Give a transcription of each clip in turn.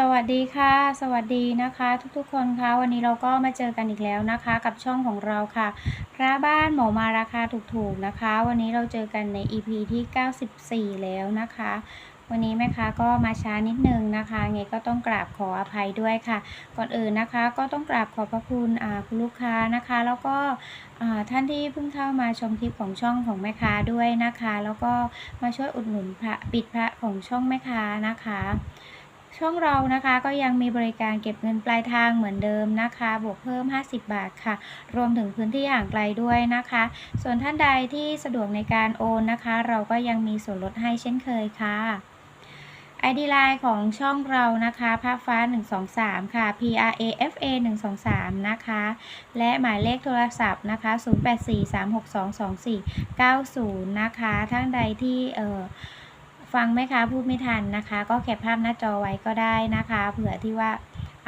สวัสดีค่ะ สวัสดีนะคะ ทุกๆคนคะวันนี้เราก็มาเจอกันอีกแล้วนะคะ กับช่องของเราค่ะ พระบ้านหมอมาราคาถูกๆนะคะ วันนี้เราเจอกันใน EP ที่ 94 แล้วนะคะ วันนี้แม่ค้าก็มาช้านิดนึงนะคะไงก็ต้องกราบขออภัยด้วยค่ะ ก่อนอื่นนะคะ ก็ต้องกราบขอบพระคุณคุณลูกค้านะคะ แล้วก็ท่านที่เพิ่งเข้ามาชมคลิปของช่องของแม่ค้าด้วยนะคะ แล้วก็มาช่วยอุดหนุนพระปิดพระของช่องแม่ค้านะคะ ช่องเรานะคะก็ยังมีบริการเก็บเงินปลายทางเหมือนเดิมนะคะ บวกเพิ่ม 50 บาทค่ะ รวมถึงพื้นที่ห่างไกลด้วยนะคะ ส่วนท่านใดที่สะดวกในการโอนนะคะ เราก็ยังมีส่วนลดให้เช่นเคยค่ะ ID Line ของช่องเรานะคะภาพฟ้า 123 ค่ะ PRAFA 123 นะคะ และหมายเลขโทรศัพท์นะคะ 0843622490 นะคะ ท่านใดที่เอ่อ ฟังไหมคะพูดไม่ทันนะคะ ก็แคปภาพหน้าจอไว้ก็ได้นะคะ เผื่อที่ว่า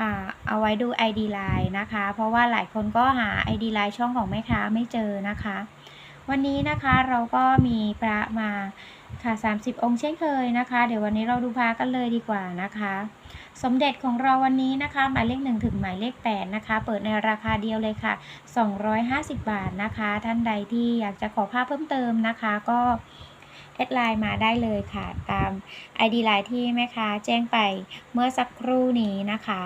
อ่าเอาไว้ดู ID Line นะคะ เพราะว่าหลายคนก็หา ID Line ช่องของแม่ค้าไม่เจอนะคะ วันนี้นะคะเราก็มีพระมาค่ะ 30 องค์เช่นเคยนะคะ เดี๋ยววันนี้เราดูพระกันเลยดีกว่านะคะ สมเด็จของเราวันนี้นะคะ หมายเลข 1 ถึงหมายเลข 8 นะคะ เปิดในราคาเดียวเลยค่ะ 250 บาทนะคะ ท่านใดที่อยากจะขอภาพเพิ่มเติมนะคะ ก็ แอดไลน์มาได้เลยค่ะ ตาม ID ไลน์ที่แม่ค้าแจ้งไปเมื่อสักครู่นี้นะคะ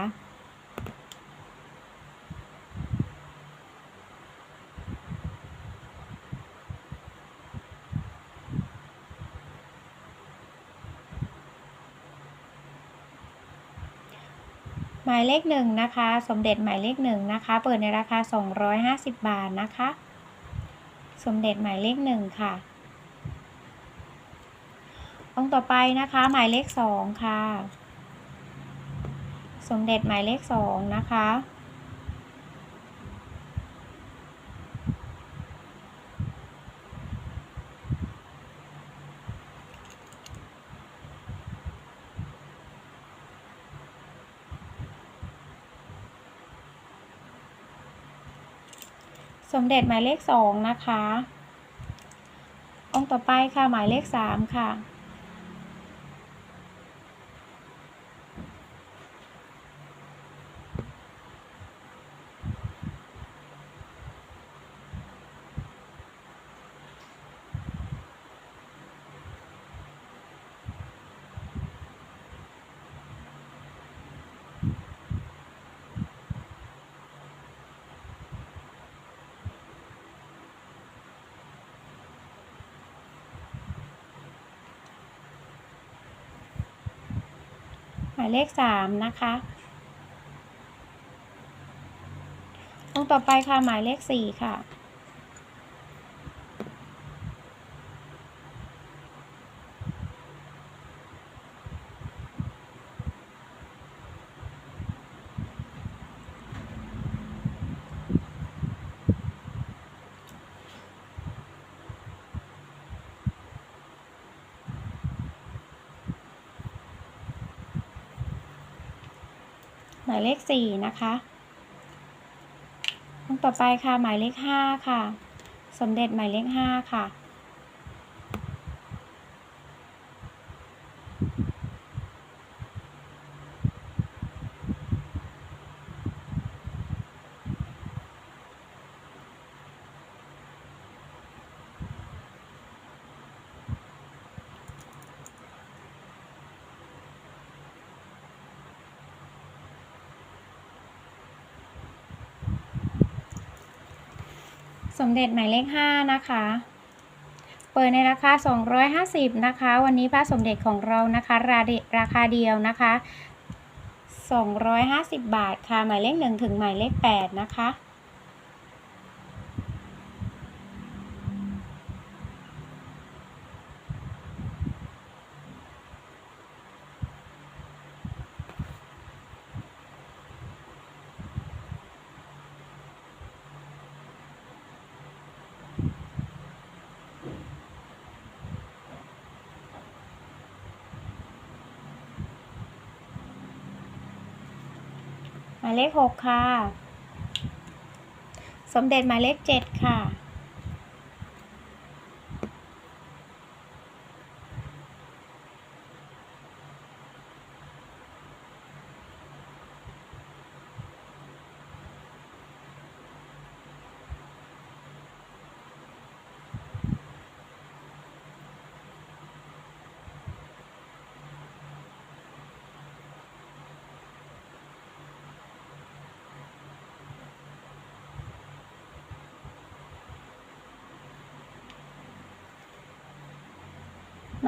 หมายเลขหนึ่งนะคะ สมเด็จหมายเลขหนึ่งนะคะ เปิดในราคา 250 บาทนะคะ สมเด็จหมายเลขหนึ่งค่ะ ต่อไปนะคะ หมายเลขสองค่ะ สมเด็จหมายเลขสองนะคะสมเด็จหมายเลขสองนะคะ องค์ต่อไปค่ะหมายเลขสามค่ะ เลขสามนะคะองต่อไปค่ะหมายเลขสี่ค่ะ มายเลขสี่นะคะองต่อไปค่ะหมายเลขห้าค่ะ สมเด็จหมายเลขห้าค่ะ มเด็จหมายเลขห้านะคะ เปิดในราคา 250 นะคะ วันนี้พระสมเด็จของเรานะคะราราคาเดียวนะคะ 250 บาทค่ะ หมายเลข 1 ถึงหมายเลข 8 นะคะ มายเลขหกค่ะ สมเด็จหมายเลขเจ็ดค่ะ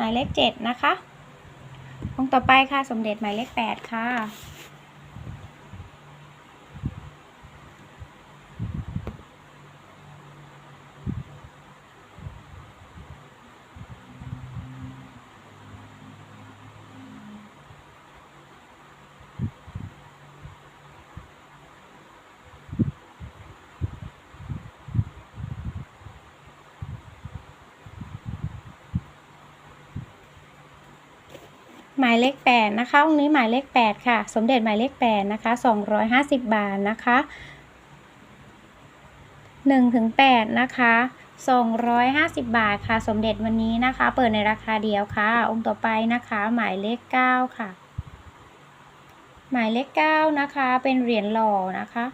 มายเลขเจ็ดนะคะองค์ต่อไปค่ะสมเด็จหมายเลขแปดค่ะ หมายเลขแปดนะคะองค์นี้หมายเลขแปดค่ะ สมเด็จหมายเลขแปดนะคะสองร้อยห้าสิบบาทนะคะหนึ่งถึงแปดนะคะสองร้อยห้าสิบบาทค่ะ สมเด็จวันนี้นะคะ เปิดในราคาเดียวค่ะ องค์ต่อไปนะคะ หมายเลขเก้าค่ะ หมายเลขเก้านะคะ เป็นเหรียญหล่อนะคะ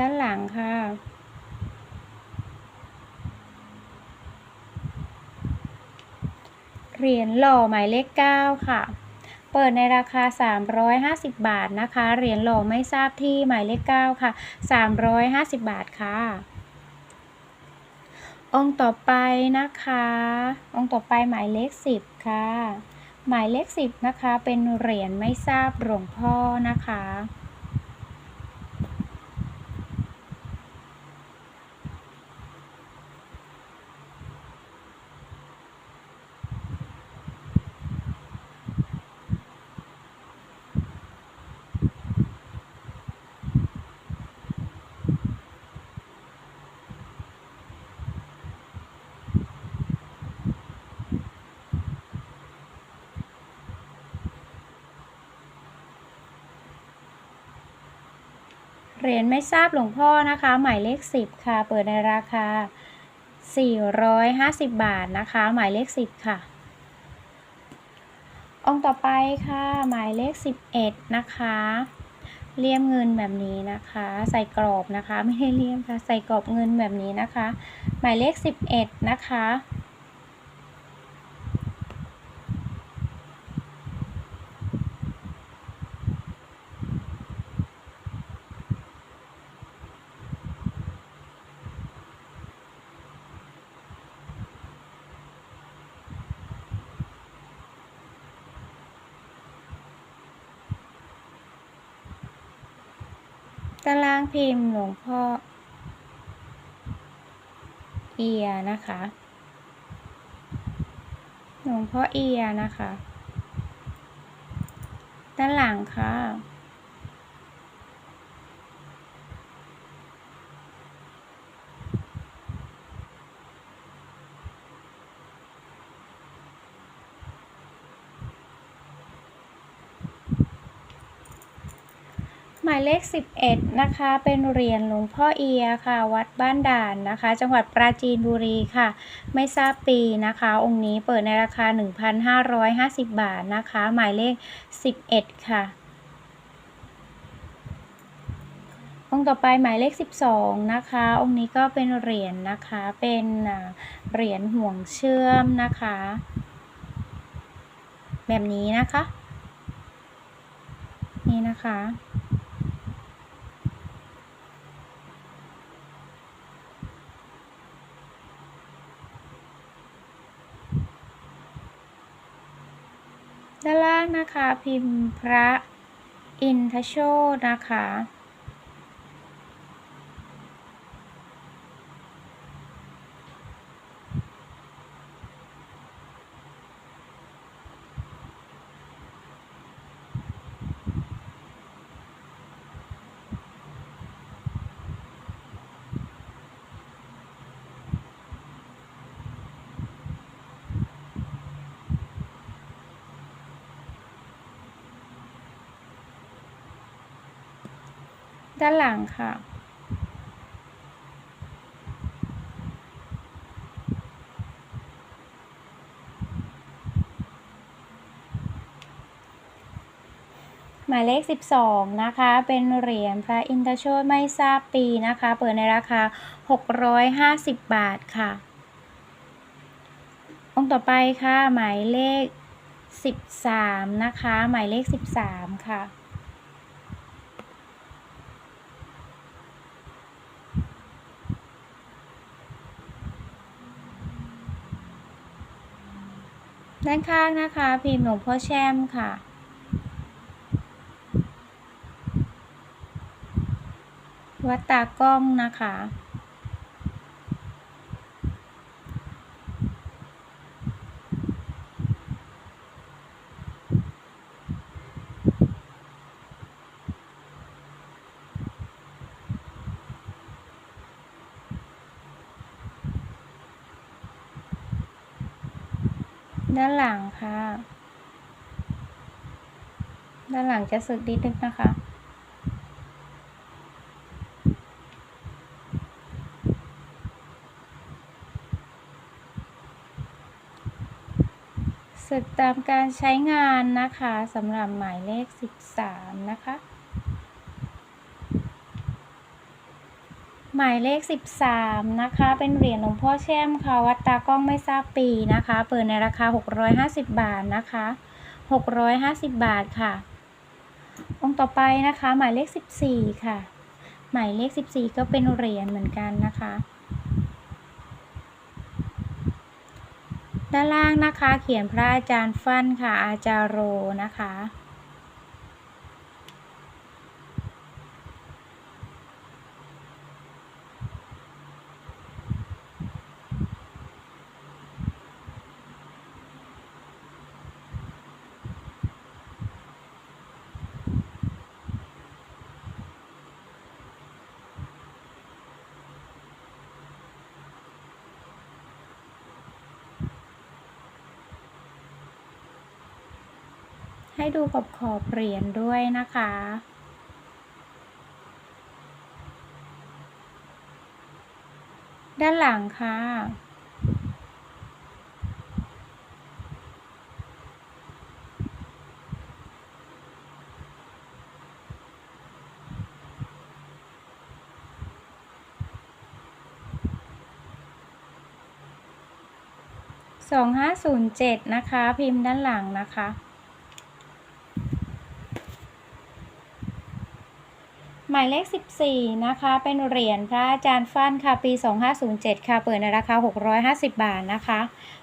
ด้านหลังค่ะ เหรียญหล่อหมายเลขเก้าค่ะ เปิดในราคา 350 บาทนะคะ เหรียญหล่อไม่ทราบที่หมายเลขเก้าค่ะ 350 บาทค่ะ องค์ต่อไปนะคะ องค์ต่อไปหมายเลข 10 ค่ะ หมายเลข 10 นะคะ เป็นเหรียญไม่ทราบหลวงพ่อนะคะ เหรียญไม่ทราบหลวงพ่อนะคะ หมายเลข 10 ค่ะ เปิดในราคา 450 บาทนะคะ หมายเลข 10 ค่ะ องค์ต่อไปค่ะ หมายเลข 11 นะคะเลี่ยมเงินแบบนี้นะคะ ใส่กรอบนะคะ ไม่ให้เลี่ยมค่ะ ใส่กรอบเงินแบบนี้นะคะ หมายเลข 11 นะคะ ตารางพิมพ์หลวงพ่อเอียนะคะ หลวงพ่อเอียนะคะ ด้านหลังค่ะายเลข 11 นะคะ เป็นเหรียญหลวงพ่อเอียค่ะ วัดบ้านด่านนะคะ จังหวัดปราจีนบุรีค่ะ ไม่ทราบปีนะคะ องค์นี้เปิดในราคา 1,550 บาทนะคะ หมายเลข 11 ค่ะ องค์ต่อไปหมายเลข 12 นะคะ องค์นี้ก็เป็นเหรียญนะคะ เป็นเหรียญห่วงเชื่อมนะคะ แบบนี้นะคะ นี่นะคะ ด้านล่างนะคะพิมพ์พระอินทโชนะคะ ด้านหลังค่ะ หมายเลข 12 นะคะ เป็นเหรียญพระอินทโชตไม่ทราบปีนะคะ เปิดในราคา 650 บาทค่ะ องค์ต่อไปค่ะ หมายเลข 13 นะคะ หมายเลข 13 ค่ะ ด้านข้างนะคะ พิมพ์หลวงพ่อแช่มค่ะ วัดตากล้องนะคะ ด้านหลังค่ะ ด้านหลังจะสึกนิดนึงนะคะ สึกตามการใช้งานนะคะสำหรับหมายเลข 13 นะคะ หมายเลข 13 นะคะ เป็นเหรียญหลวงพ่อแช่มค่ะ วัดตากล้องไม่ทราบปีนะคะ เปิดในราคา 650 บาทนะคะ 650 บาทค่ะ องค์ต่อไปนะคะ หมายเลข 14 ค่ะ หมายเลข 14 ก็เป็นเหรียญเหมือนกันนะคะ ด้านล่างนะคะ เขียนพระอาจารย์ฟั่นค่ะ อาจารโรนะคะ ให้ดูขอบขอบเหรียญด้วยนะคะ ด้านหลังค่ะสองห้าศูนย์เจ็ดนะคะ พิมพ์ด้านหลังนะคะ หมายเลข 14 นะคะ เป็นเหรียญพระอาจารย์ฟั่นค่ะ ปี 2507 ค่ะ เปิดในราคา 650 บาทนะคะ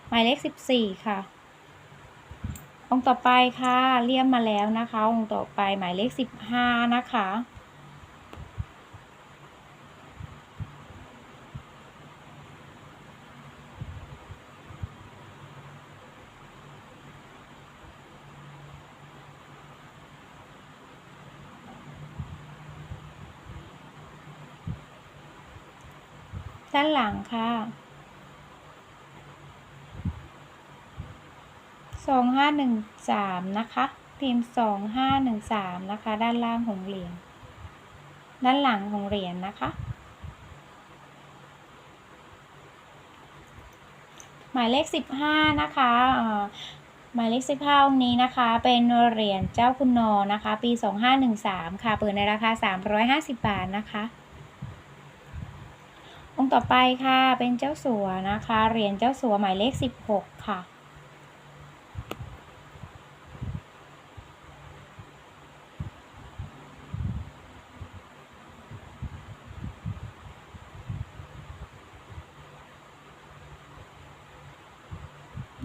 หมายเลข 14 ค่ะ องค์ต่อไปค่ะ เลี่ยมมาแล้วนะคะ องค์ต่อไปหมายเลข 15 นะคะ ด้านหลังค่ะสองห้าหนึ่งสามนะคะพิมพ์สองห้าหนึ่งสามนะคะ ด้านล่างของเหรียญด้านหลังของเหรียญนะคะ หมายเลขสิบห้านะคะหมายเลขสิบห้าองค์นี้นะคะ เป็นเหรียญเจ้าคุณนอนะคะ ปีสองห้าหนึ่งสามค่ะ เปิดในราคาสามร้อยห้าสิบบาทนะคะ องค์ต่อไปค่ะเป็นเจ้าสัวนะคะ เหรียญเจ้าสัวหมายเลขสิบหกค่ะ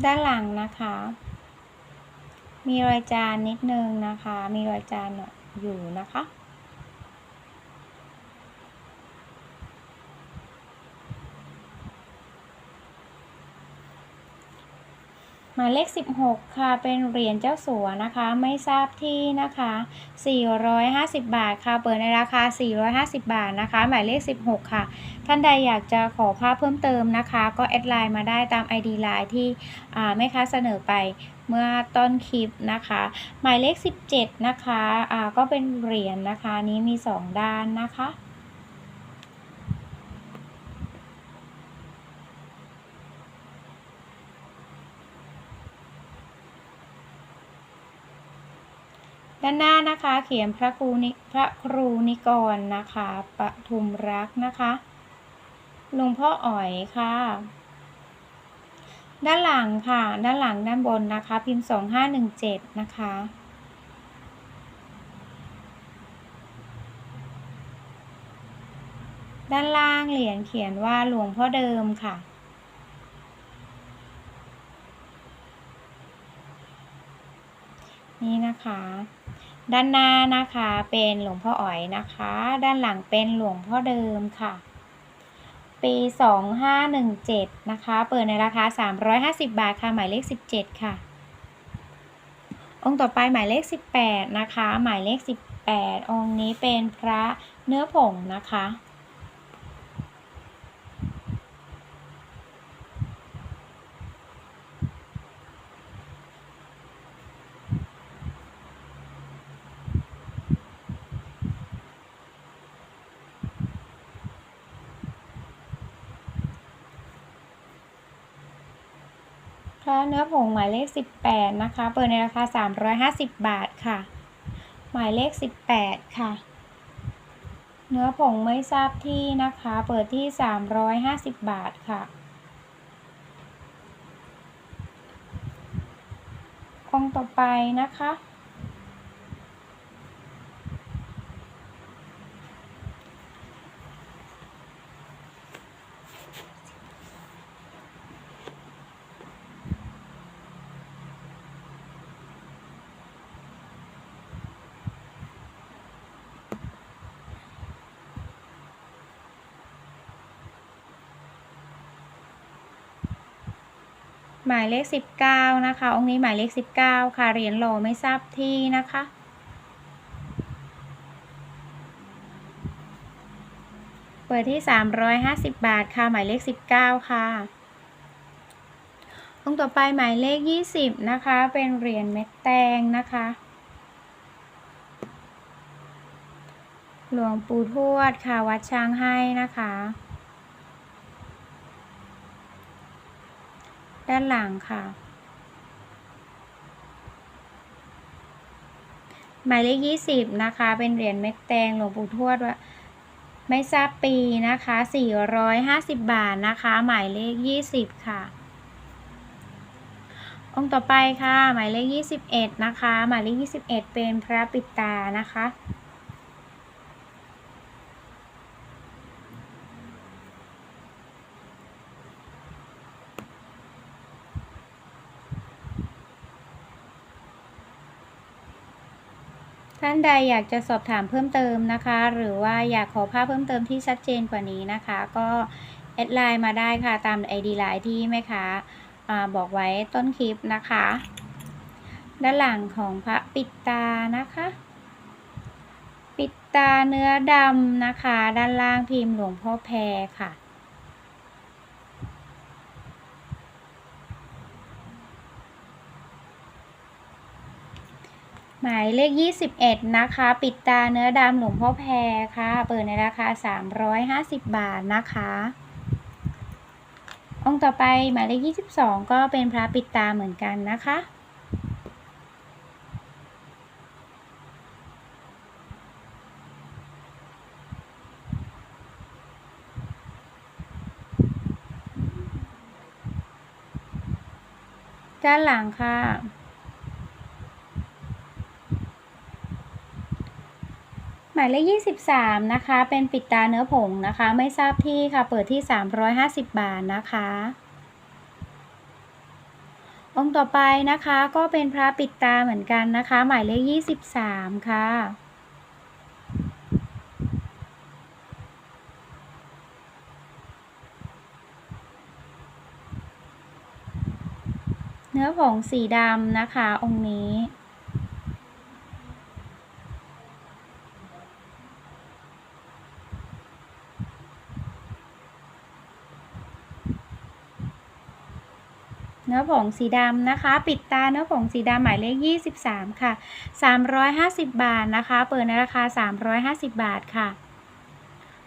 ด้านหลังนะคะ มีรอยจานนิดนึงนะคะ มีรอยจานอยู่นะคะ หมายเลข 16 ค่ะ เป็นเหรียญเจ้าสัวนะคะ ไม่ทราบที่นะคะ 450 บาทค่ะ เปิดในราคา 450 บาทนะคะ หมายเลข 16 ค่ะ ท่านใดอยากจะขอภาพเพิ่มเติมนะคะ ก็แอดไลน์มาได้ตาม ID ไลน์ที่แม่ค้าเสนอไปเมื่อต้นคลิปนะคะ หมายเลข 17 นะคะะก็เป็นเหรียญนะคะ นี้มี 2 ด้านนะคะ ด้านหน้านะคะเขียนพระครูนิพระครูนิกรนะคะปทุมรักนะคะหลวงพ่ออ๋อยค่ะ ด้านหลังค่ะ ด้านหลังด้านบนนะคะ พิมพ์2517นะคะด้านล่างเหรียญเขียนว่าหลวงพ่อเดิมค่ะ นี่นะคะ ด้านหน้านะคะเป็นหลวงพ่ออ๋อยนะคะ ด้านหลังเป็นหลวงพ่อเดิมค่ะ ปี 2517 นะคะ เปิดในราคา 350 บาทค่ะ หมายเลข 17 ค่ะ องค์ต่อไปหมายเลข 18 นะคะ หมายเลข 18 องค์นี้เป็นพระเนื้อผงนะคะ เนื้อผงหมายเลข 18 นะคะ เปิดในราคา 350 บาทค่ะ หมายเลข 18 ค่ะ เนื้อผงไม่ทราบที่นะคะ เปิดที่ 350 บาทค่ะ องต่อไปนะคะ หมายเลข 19 นะคะ องค์นี้หมายเลข 19 ค่ะเหรียญโลไม่ทราบที่นะคะ เปิดที่ 350 บาทค่ะ หมายเลข 19 ค่ะ องค์ต่อไปหมายเลข 20 นะคะ เป็นเหรียญเม็ดแตงนะคะ หลวงปู่ทวดค่ะ วัดช้างให้นะคะ ด้านหลังค่ะ หมายเลข20นะคะ เป็นเหรียญเม็ดแตงหลวงปู่ทวดว่าไม่ทราบปีนะคะ450บบาทนะคะ หมายเลข20ค่ะ องค์ต่อไปค่ะ หมายเลข21นะคะ หมายเลข21เป็นพระปิดตานะคะ ท่านใดอยากจะสอบถามเพิ่มเติมนะคะ หรือว่าอยากขอภาพเพิ่มเติมที่ชัดเจนกว่านี้นะคะ ก็แอดไลน์มาได้ค่ะตาม ID ไลน์ที่แม่ค้าบอกไว้ต้นคลิปนะคะ ด้านหลังของพระปิดตานะคะ ปิดตาเนื้อดำนะคะ ด้านล่างพิมพ์หลวงพ่อแพรค่ะ หมายเลข 21 นะคะ ปิดตาเนื้อดำหลวงพ่อแพรค่ะ เปิดในราคา 350 บาทนะคะ องค์ต่อไปหมายเลข 22 ก็เป็นพระปิดตาเหมือนกันนะคะด้านหลังค่ะ หมายเลข23 นะคะ เป็นปิดตาเนื้อผงนะคะ ไม่ทราบที่ค่ะ เปิดที่ 350 บาทนะคะ องค์ต่อไปนะคะก็เป็นพระปิดตาเหมือนกันนะคะ หมายเลข 23 ค่ะเนื้อผงสีดำนะคะ องค์นี้ นื้อผงสีดำนะคะ ปิดตาเนื้อผงสีดำหมายเลข 23 ค่ะ 350 บาทนะคะ เปิดในราคา 350 บาทค่ะ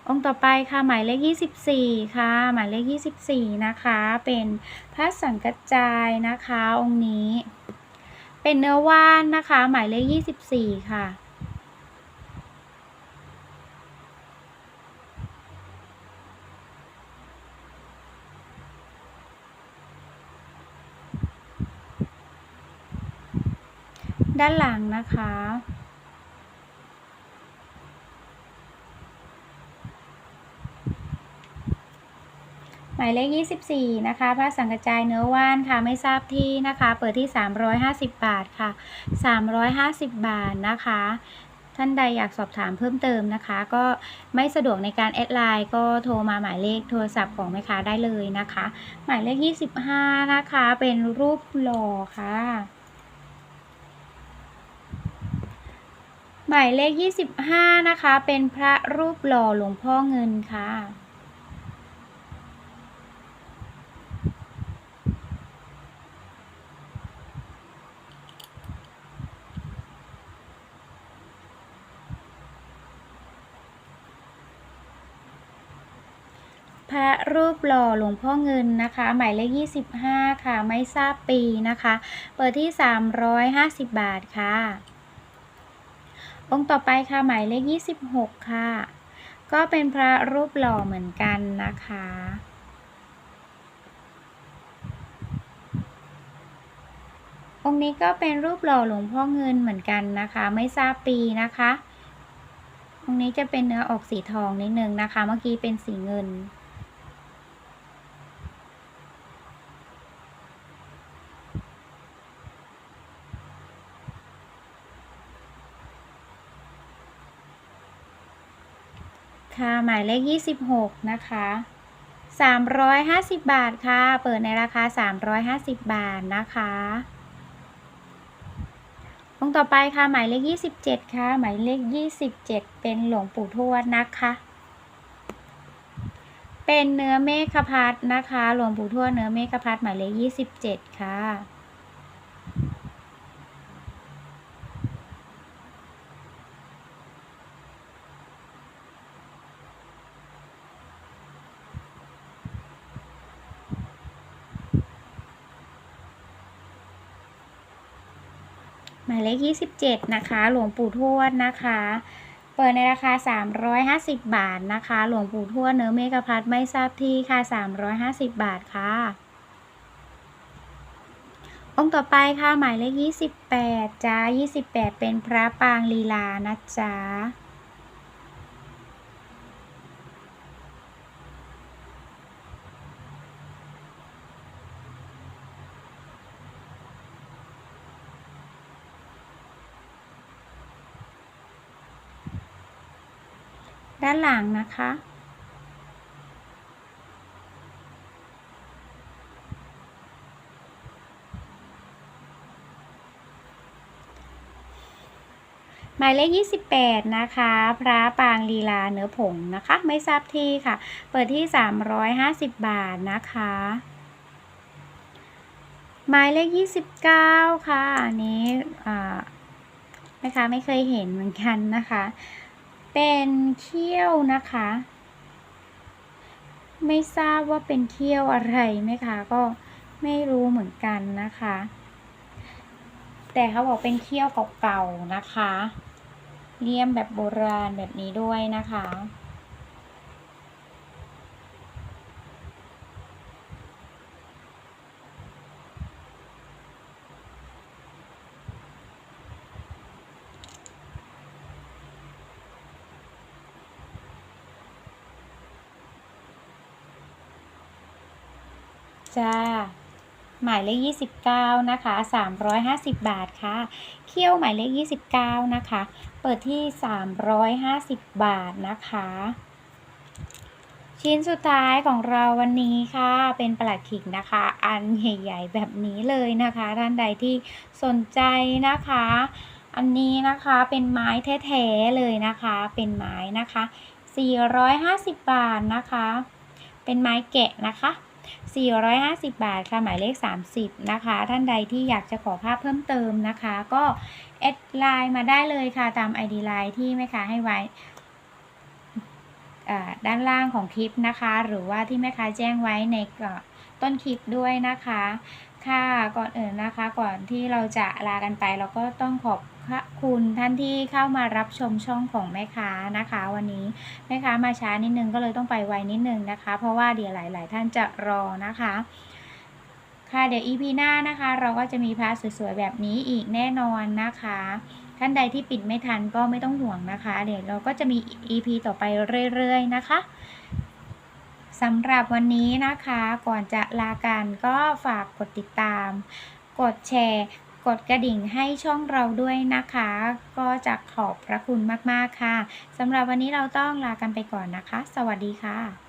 องค์ต่อไปค่ะหมายเลข 24 ค่ะ หมายเลข 24 นะคะ เป็นพระสังกัจจายนะคะ องค์นี้ เป็นเนื้อว่านนะคะ หมายเลข 24 ค่ะ ด้านหลังนะคะ หมายเลข 24 นะคะผ้าสังกระจายเนื้อว่านค่ะ ไม่ทราบที่นะคะ เปิดที่ 350 บาทค่ะ 350 บาทนะคะท่านใดอยากสอบถามเพิ่มเติมนะคะ ก็ไม่สะดวกในการแอดไลน์ก็โทรมาหมายเลขโทรศัพท์ของแม่ค้าได้เลยนะคะ หมายเลข 25 นะคะ เป็นรูปหล่อค่ะ มายเลข 25 นะคะ เป็นพระรูปหล่อหลวงพ่อเงินค่ะ พระรูปหล่อหลวงพ่อเงินนะคะ หมายเลข 25 ค่ะ ไม่ทราบปีนะคะ เปิดที่ 350 บาทค่ะ องค์ต่อไปค่ะหมายเลข 26 ค่ะ ก็เป็นพระรูปหล่อเหมือนกันนะคะ องค์นี้ก็เป็นรูปหล่อหลวงพ่อเงินเหมือนกันนะคะ ไม่ทราบปีนะคะ องค์นี้จะเป็นเนื้อออกสีทองนิดนึงนะคะ เมื่อกี้เป็นสีเงิน ค่ะ หมายเลข 26 นะคะ 350 บาทค่ะ เปิดในราคา 350 บาทนะคะองต่อไปค่ะ หมายเลข 27 ค่ะ หมายเลข 27 เป็นหลวงปู่ทวดนะคะ เป็นเนื้อเมฆพัดนะคะ หลวงปู่ทวดเนื้อเมฆพัดหมายเลข 27 ค่ะายเลข 27 นะคะ หลวงปู่ทวดนะคะ เปิดในราคา 350 บาทนะคะ หลวงปู่ทวดเนื้อเมฆพัดไม่ทราบที่ค่ะ 350 บาทค่ะ องค์ต่อไปค่ะ หมายเลข 28จ้า28 เป็นพระปางลีลานะจ๊ะ ด้านหลังนะคะ หมายเลข 28 นะคะ พระปางลีลาเนื้อผงนะคะ ไม่ทราบที่ค่ะ เปิดที่ 350 บาทนะคะหมายเลข 29 ค่ะ อันนี้อ่าแม่ค้าไม่เคยเห็นเหมือนกันนะคะ เป็นเขี้ยวนะคะ ไม่ทราบว่าเป็นเขี้ยวอะไรไหมคะ ก็ไม่รู้เหมือนกันนะคะ แต่เขาบอกเป็นเขี้ยวเก่าๆนะคะ เลี่ยมแบบโบราณแบบนี้ด้วยนะคะ จ้า หมายเลข 29 นะคะ 350 บาทค่ะเขี้ยวหมายเลข 29 นะคะ เปิดที่ 350 บาทนะคะ ชิ้นสุดท้ายของเราวันนี้ค่ะ เป็นปลัดขิกนะคะ อันใหญ่ๆ แบบนี้เลยนะคะ ท่านใดที่สนใจนะคะ อันนี้นะคะเป็นไม้แท้ๆเลยนะคะ เป็นไม้นะคะ 450 บาทนะคะ เป็นไม้แกะนะคะ 450 บาทค่ะหมายเลข 30 นะคะ ท่านใดที่อยากจะขอภาพเพิ่มเติมนะคะ ก็แอดไลน์มาได้เลยค่ะตาม ID ไลน์ที่แม่ค้าให้ไว้ด้านล่างของคลิปนะคะ หรือว่าที่แม่ค้าแจ้งไว้ในต้นคลิปด้วยนะคะ ค่ะก่อนอื่นนะคะก่อนที่เราจะลากันไปเราก็ต้องขอบ คุณท่านที่เข้ามารับชมช่องของแม่ค้านะคะ วันนี้แม่ค้ามาช้านิดนึงก็เลยต้องไปไวนิดนึงนะคะ เพราะว่าเดี๋ยวหลาย ๆ ท่านจะรอนะคะค่ะเดี๋ยว EP หน้านะคะ เราก็จะมีพระสวยๆแบบนี้อีกแน่นอนนะคะ ท่านใดที่ปิดไม่ทันก็ไม่ต้องห่วงนะคะ เดี๋ยวเราก็จะมี EP ต่อไปเรื่อยๆนะคะสำหรับวันนี้นะคะก่อนจะลากันก็ฝากกดติดตาม กดแชร์ กดกระดิ่งให้ช่องเราด้วยนะคะ ก็จะขอบพระคุณมากๆค่ะสำหรับวันนี้เราต้องลากันไปก่อนนะคะ สวัสดีค่ะ